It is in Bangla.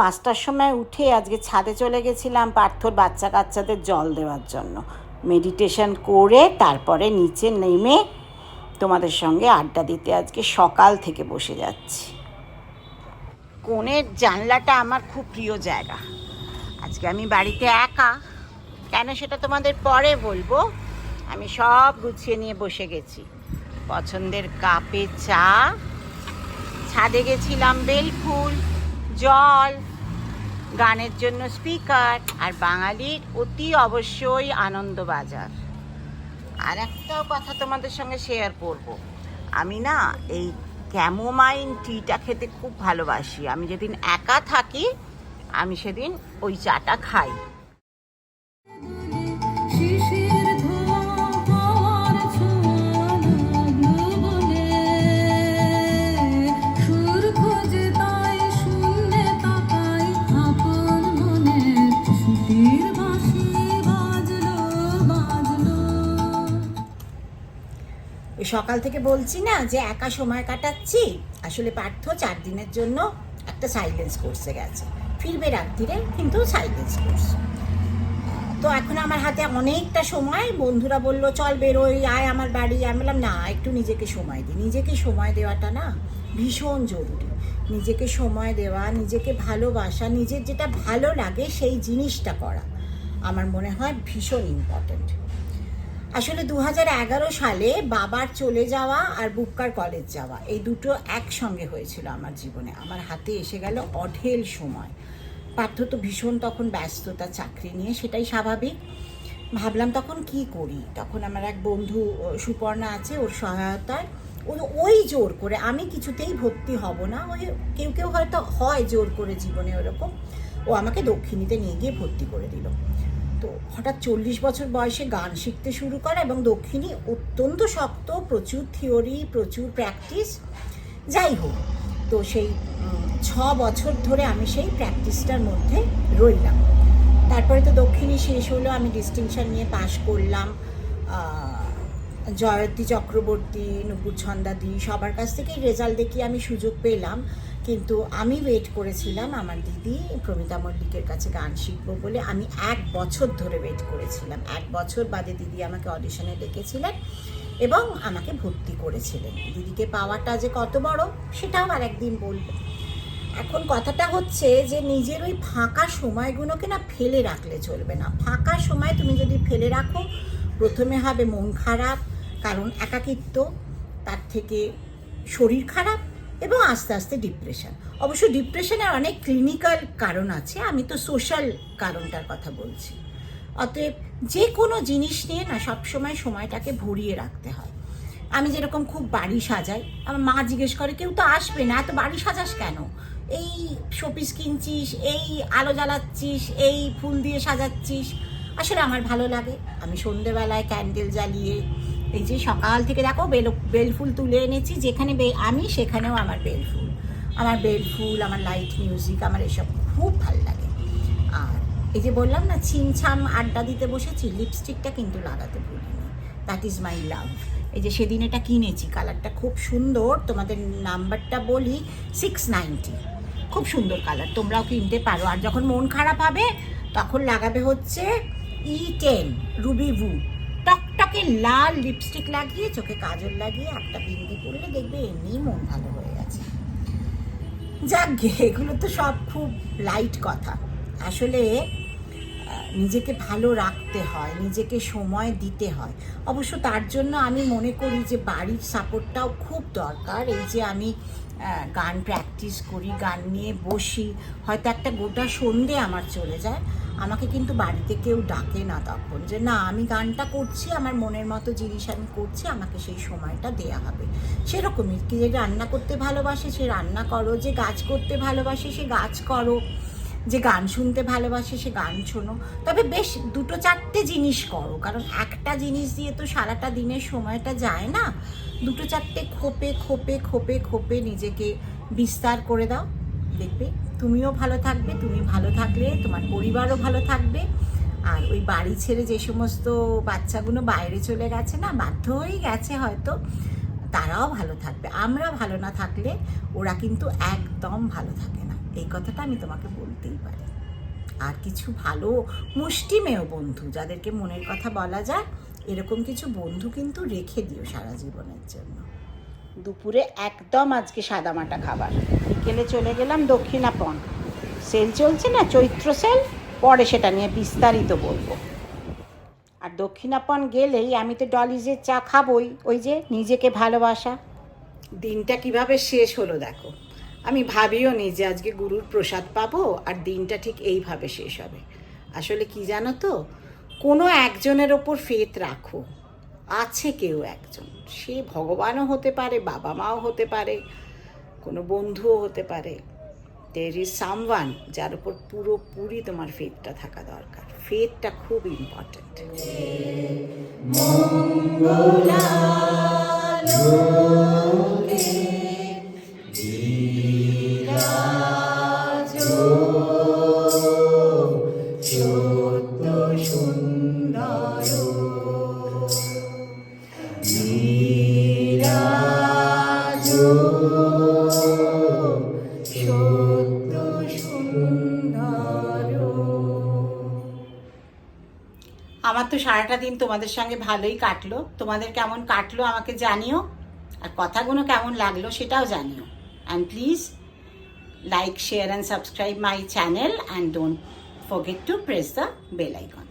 পাঁচটার সময় উঠে আজকে ছাদে চলে গেছিলাম পার্থর বাচ্চা কাচ্চাদের জল দেওয়ার জন্য। মেডিটেশন করে তারপরে নিচে নেমে তোমাদের সঙ্গে আড্ডা দিতে আজকে সকাল থেকে বসে যাচ্ছি। কোণের জানলাটা আমার খুব প্রিয় জায়গা। আজকে আমি বাড়িতে একা। কেন সেটা তোমাদের পরে বলব। আমি সব গুছিয়ে নিয়ে বসে গেছি। পছন্দের কাপে চা। ছাদে গেছিলাম বেলফুল, জল গানের জন্য স্পিকার আর বাঙালির অতি অবশ্যই আনন্দবাজার। আর একটাও কথা তোমাদের সঙ্গে শেয়ার করব। আমি না এই ক্যামোমাইন টিটা খেতে খুব ভালোবাসি। আমি যেদিন একা থাকি, আমি সেদিন ওই চাটা খাই। সকাল থেকে বলছি না যে একা সময় কাটাচ্ছি। আসলে পার্থ চার দিনের জন্য একটা সাইলেন্স কোর্সে গেছে। ফিরবে রাত্রিরে, কিন্তু সাইলেন্স কোর্স তো এখন আমার হাতে অনেকটা সময়। বন্ধুরা বলল, চল বেরোই, আয় আমার বাড়ি। আমি বললাম, না, একটু নিজেকে সময় দিই। নিজেকে সময় দেওয়াটা না, ভীষণ জরুরি। নিজেকে সময় দেওয়া, নিজেকে ভালোবাসা, নিজের যেটা ভালো লাগে সেই জিনিসটা করা। আমার মনে হয় ভীষণ ইম্পর্ট্যান্ট আসলে দু হাজার এগারো সালে বাবার চলে যাওয়া আর বুক্কার কলেজ যাওয়া, এই দুটো একসঙ্গে হয়েছিল আমার জীবনে। আমার হাতে এসে গেল অঢেল সময়। পার্থ তো ভীষণ তখন ব্যস্ততা চাকরি নিয়ে, সেটাই স্বাভাবিক। ভাবলাম তখন কি করি? তখন আমার এক বন্ধু সুপর্ণা আছে, ওর সহায়তায়। ওই জোর করে, আমি কিছুতেই ভর্তি হব না, ওই কেউ কেউ হয়তো হয় জোর করে জীবনে ওরকম। ও আমাকে দক্ষিণীতে নিয়ে গিয়ে ভর্তি করে দিল। তো হঠাৎ চল্লিশ বছর বয়সে গান শিখতে শুরু করা এবং দক্ষিণী অত্যন্ত শক্ত, প্রচুর থিওরি, প্রচুর প্র্যাকটিস, যাই হোক, তো সেই ছ বছর ধরে আমি সেই প্র্যাকটিসটার মধ্যে রইলাম। তারপরে তো দক্ষিণী শেষ হলো, আমি ডিস্টিংশন নিয়ে পাশ করলাম জয়ন্তী চক্রবর্তী, নুপুর ছন্দাদি, সবার কাছ থেকেই রেজাল্ট দেখিয়ে আমি সুযোগ পেলাম। কিন্তু আমি ওয়েট করেছিলাম আমার দিদি প্রমিতা মল্লিকের কাছে গান শিখব বলে আমি এক বছর ধরে ওয়েট করেছিলাম। এক বছর বাদে দিদি আমাকে অডিশনে ডেকেছিলেন এবং আমাকে ভর্তি করেছিলেন। দিদিকে পাওয়াটা যে কত বড় সেটাও আর একদিন বলব। এখন কথাটা হচ্ছে যে নিজের ওই ফাঁকা সময়গুলোকে না ফেলে রাখলে চলবে না। ফাঁকা সময় তুমি যদি ফেলে রাখো, প্রথমে হবে মন খারাপ, কারণ একাকিত্ব, তার থেকে শরীর খারাপ এবং আস্তে আস্তে ডিপ্রেশন অবশ্য ডিপ্রেশনের অনেক ক্লিনিক্যাল কারণ আছে, আমি তো সোশ্যাল কারণটার কথা বলছি। অতএব যে কোনো জিনিস নিয়ে না সবসময় সময়টাকে ভরিয়ে রাখতে হয়। আমি যেরকম খুব বাড়ি সাজাই, আমার মা জিজ্ঞেস করে, কেউ তো আসবে না, এত বাড়ি সাজাস কেন? এই শোপিস কিনছিস, এই আলো জ্বালাচ্ছিস, এই ফুল দিয়ে সাজাচ্ছিস। আসলে আমার ভালো লাগে। আমি সন্ধেবেলায় ক্যান্ডেল জ্বালিয়ে এই যে সকাল থেকে দেখো বেল বেল ফুল তুলে এনেছি, যেখানে আমি, সেখানেও আমার বেল ফুল। আমার বেল ফুল, আমার লাইট মিউজিক আমার এসব খুব ভালো লাগে। আর এই যে বললাম না, ছিমছাম আড্ডা দিতে বসেছি লিপস্টিকটা কিন্তু লাগাতে ভুলিনি। দ্যাট ইজ মাই লাভ এই যে সেদিন এটা কিনেছি কালারটা খুব সুন্দর। তোমাদের নাম্বারটা বলি সিক্স নাইনটি খুব সুন্দর কালার তোমরাও কিনতে পারো। আর যখন মন খারাপ হবে, তখন লাগাবে হচ্ছে ই টেন রুবি ভু টকটকে লাল লিপস্টিক লাগিয়ে, চোখে কাজল লাগিয়ে, একটা বিন্দি পরলে দেখবে এমনিই মন ভালো হয়ে গেছে। যাক গে, এগুলো তো সব খুব লাইট কথা। আসলে নিজেকে ভালো রাখতে হয়, নিজেকে সময় দিতে হয়। অবশ্য তার জন্য আমি মনে করি যে, বাড়ির সাপোর্টটাও খুব দরকার। এই যে আমি গান প্র্যাকটিস করি, গান নিয়ে বসি, হয়তো একটা গোটা সন্ধে আমার চলে যায়। আমাকে কিন্তু বাড়িতে কেউ ডাকে না তখন যে, না, আমি গানটা করছি, আমার মনের মতো জিনিস আমি করছি, আমাকে সেই সময়টা দেয়া হবে। সেরকমই কি যে রান্না করতে ভালোবাসে, সে রান্না করো, যে গাছ করতে ভালোবাসে, সে গাছ করো, যে গান শুনতে ভালোবাসে, সে গান শোনো। তবে বেশ দুটো চারটে জিনিস করো, কারণ একটা জিনিস দিয়ে তো সারাটা দিনের সময়টা যায় না। দুটো চারটে খোপে খোপে খোপে খোপে নিজেকে বিস্তার করে দাও। দেখবে? তুমিও ভালো থাকবে, তুমি ভালো থাকলে, তোমার পরিবারও ভালো থাকবে। আর ওই বাড়ি ছেড়ে যে সমস্ত বাচ্চাগুলো বাইরে চলে গেছে না, বাধ্য হয়েই গেছে হয়তো, তারাও ভালো থাকবে। আমরা ভালো না থাকলে ওরা কিন্তু একদম ভালো থাকে না। এই কথাটা আমি তোমাকে বলতেই পারি। আর কিছু ভালো মুষ্টিমেয় বন্ধু, যাদেরকে মনের কথা বলা যায়, এরকম কিছু বন্ধু কিন্তু রেখে দিও সারা জীবনের জন্য। দুপুরে একদম আজকে সাদামাটা খাবার। বিকেলে চলে গেলাম দক্ষিণাপন। সেল চলছে না? চৈত্র সেল পরে সেটা নিয়ে বিস্তারিত বলব। আর দক্ষিণাপন গেলেই আমি তো ডলিজের চা খাবই। ওই যে নিজেকে ভালোবাসা। দিনটা কীভাবে শেষ হলো দেখো। আমি ভাবিও নি যে আজকে গুরুর প্রসাদ পাবো আর দিনটা ঠিক এইভাবে শেষ হবে। আসলে কি জানো তো? কোনো একজনের ওপর ফেত রাখো। আছে কেউ একজন। সে ভগবানও হতে পারে বাবা মাও হতে পারে, কোনো বন্ধুও হতে পারে। দের ইজ সামওয়ান যার উপর পুরোপুরি তোমার ফেথটা থাকা দরকার। ফেথটা খুব ইম্পর্ট্যান্ট তো সারাটা দিন তোমাদের সঙ্গে ভালোই কাটলো। তোমাদের কেমন কাটলো আমাকে জানিও। আর কথাগুলো কেমন লাগল সেটাও জানিও। And please like share and subscribe my channel and don't forget to press the bell icon